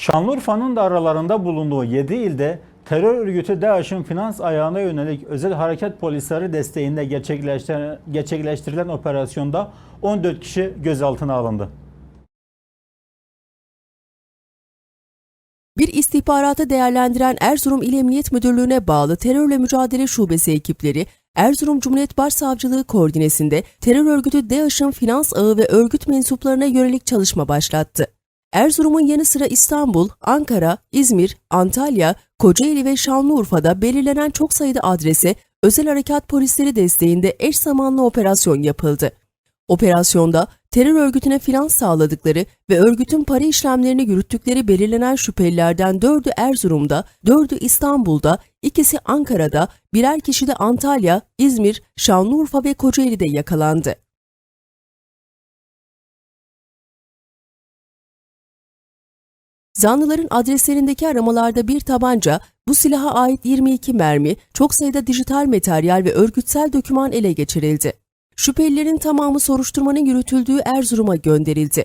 Şanlıurfa'nın da aralarında bulunduğu 7 ilde terör örgütü DAEŞ'in finans ayağına yönelik özel harekat polisleri desteğinde gerçekleştirilen operasyonda 14 kişi gözaltına alındı. Bir istihbaratı değerlendiren Erzurum İl Emniyet Müdürlüğü'ne bağlı Terörle Mücadele Şubesi ekipleri, Erzurum Cumhuriyet Başsavcılığı koordinesinde terör örgütü DAEŞ'in finans ağı ve örgüt mensuplarına yönelik çalışma başlattı. Erzurum'un yanı sıra İstanbul, Ankara, İzmir, Antalya, Kocaeli ve Şanlıurfa'da belirlenen çok sayıda adrese özel harekat polisleri desteğinde eş zamanlı operasyon yapıldı. Operasyonda terör örgütüne finans sağladıkları ve örgütün para işlemlerini yürüttükleri belirlenen şüphelilerden 4'ü Erzurum'da, 4'ü İstanbul'da, ikisi Ankara'da, birer kişi de Antalya, İzmir, Şanlıurfa ve Kocaeli'de yakalandı. Zanlıların adreslerindeki aramalarda bir tabanca, bu silaha ait 22 mermi, çok sayıda dijital materyal ve örgütsel doküman ele geçirildi. Şüphelilerin tamamı soruşturmanın yürütüldüğü Erzurum'a gönderildi.